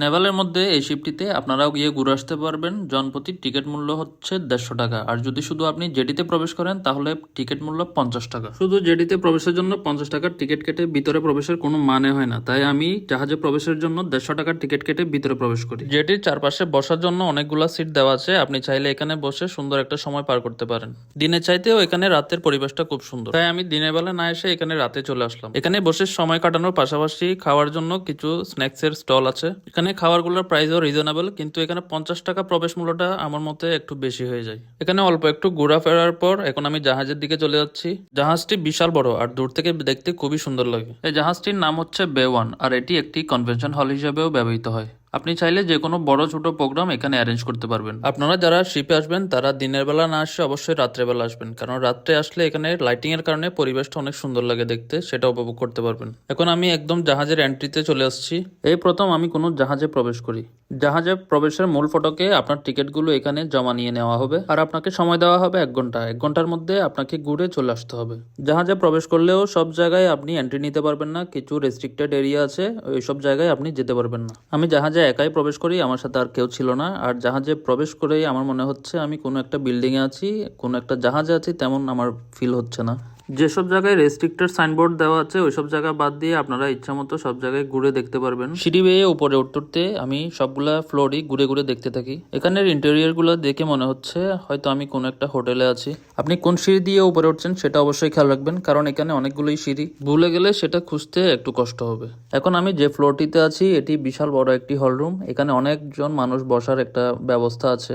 নেভালের মধ্যে এই শিপটিতে আপনারাও গিয়ে ঘুরে আসতে পারবেন। জনপ্রতি টিকিট মূল্য হচ্ছে দেড়শো টাকা। আর যদি শুধু আপনি জেডিতে প্রবেশ করেন, তাহলে টিকিট মূল্য পঞ্চাশ টাকা। শুধু জেডিতে প্রবেশের জন্য পঞ্চাশ টাকার টিকিট কেটে ভিতরে প্রবেশের কোনো মানে হয় না। তাই আমি জাহাজে প্রবেশের জন্য দেড়শো টাকার টিকিট কেটে ভিতরে প্রবেশ করি। জেটির চারপাশে বসার জন্য অনেকগুলা সিট দেওয়া আছে। আপনি চাইলে এখানে বসে সুন্দর একটা সময় পার করতে পারেন। দিনের চাইতেও এখানে রাতের পরিবেশটা খুব সুন্দর। তাই আমি দিনের বেলা না এসে এখানে রাতে চলে আসলাম। এখানে বসে সময় কাটানোর পাশাপাশি খাওয়ার জন্য কিছু স্ন্যাক্স এর স্টল আছে। এখানে খাবারগুলোর প্রাইসও রিজনেবল কিন্তু এখানে পঞ্চাশ টাকা প্রবেশ মূল্যটা আমার মতে একটু বেশি হয়ে যায়। এখানে অল্প একটু ঘোরা ফেরার পর এখন আমি জাহাজের দিকে চলে যাচ্ছি। জাহাজটি বিশাল বড় আর দূর থেকে দেখতে খুবই সুন্দর লাগে। এই জাহাজটির নাম হচ্ছে বে ওয়ান আর এটি একটি কনভেনশন হল হিসেবেও ব্যবহৃত হয়। আপনি চাইলে যে কোনো বড় ছোট প্রোগ্রাম এখানে অ্যারেঞ্জ করতে পারবেন। আপনারা যারা শিপে আসবেন, তারা দিনের বেলা না আসে অবশ্যই রাত্রেবেলা আসবেন। কারণ রাত্রে আসলে এখানে লাইটিং এর কারণে পরিবেশটা অনেক সুন্দর লাগে দেখতে, সেটা উপভোগ করতে পারবেন। এখন আমি একদম জাহাজের এন্ট্রিতে চলে আসছি। এই প্রথম আমি কোনো জাহাজে প্রবেশ করি। জাহাজে প্রবেশের মূল ফটকে আপনার টিকিটগুলো এখানে জমা নিয়ে নেওয়া হবে আর আপনাকে সময় দেওয়া হবে এক ঘণ্টা। এক ঘণ্টার মধ্যে আপনাকে ঘুরে চলে আসতে হবে। জাহাজে প্রবেশ করলেও সব জায়গায় আপনি এন্ট্রি নিতে পারবেন না, কিছু রেস্ট্রিক্টেড এরিয়া আছে ওই সব জায়গায় আপনি যেতে পারবেন না। আমি জাহাজে একাই প্রবেশ করি, আমার সাথে আর কেউ ছিল না। আর জাহাজে প্রবেশ করেই আমার মনে হচ্ছে আমি কোনো একটা বিল্ডিংয়ে আছি, কোনো একটা জাহাজে আছি, তেমন আমার ফিল হচ্ছে না। যেসব জায়গায় রেস্ট্রিক্টেড সাইনবোর্ড দেওয়া আছে, ওইসব জায়গা বাদ দিয়ে আপনারা ইচ্ছা মতো সব জায়গায় ঘুরে দেখতে পারবেন। সিঁড়ি বেয়ে উপরে উঠতে আমি সবগুলা ফ্লোরই ঘুরে ঘুরে দেখতে থাকি। এখানের ইন্টেরিয়রগুলো দেখে মনে হচ্ছে হয়তো আমি কোনো একটা হোটেলে আছি। আপনি কোন সিঁড়ি দিয়ে উপরে উঠছেন সেটা অবশ্যই খেয়াল রাখবেন, কারণ এখানে অনেকগুলোই সিঁড়ি। ভুলে গেলে সেটা খুঁজতে একটু কষ্ট হবে। এখন আমি যে ফ্লোরটিতে আছি, এটি বিশাল বড় একটি হল রুম এখানে অনেকজন মানুষ বসার একটা ব্যবস্থা আছে।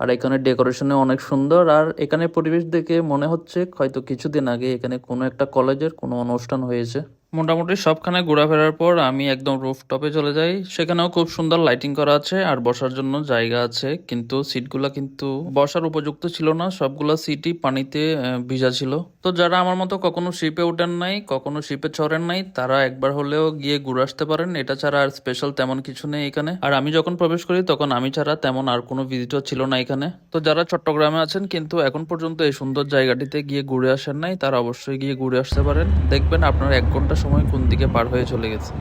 আর এখানে ডেকোরেশনে অনেক সুন্দর। আর এখানে পরিবেশ দেখে মনে হচ্ছে হয়তো কিছুদিন আগে এখানে কোনো একটা কলেজের কোনো অনুষ্ঠান হয়েছে। মোটামুটি সবখানে ঘোরাফেরার পর আমি একদম রুফ টপে চলে যাই। সেখানেও খুব সুন্দর লাইটিং করা আছে আর বসার জন্য জায়গা আছে। কিন্তু সিটগুলা কিন্তু বসার উপযুক্ত ছিল না। সবগুলা সিটই পানিতে ভিজা ছিল। তো যারা আমার মতো কখনো শিপে উঠেন নাই, কখনো শিপে চড়েন নাই, তারা একবার হলেও গিয়ে ঘুরে আসতে পারেন। এটা ছাড়া আর স্পেশাল তেমন কিছু নেই এখানে। আর আমি যখন প্রবেশ করি, তখন আমি ছাড়া তেমন আর কোনো ভিজিটর ছিল না এখানে। তো যারা চট্টগ্রামে আছেন, কিন্তু এখন পর্যন্ত এই সুন্দর জায়গাটিতে গিয়ে ঘুরে আসেন নাই, তারা অবশ্যই গিয়ে ঘুরে আসতে পারেন। দেখবেন আপনার এক ঘণ্টা সময় কোন দিকে পার হয়ে চলে গেছে।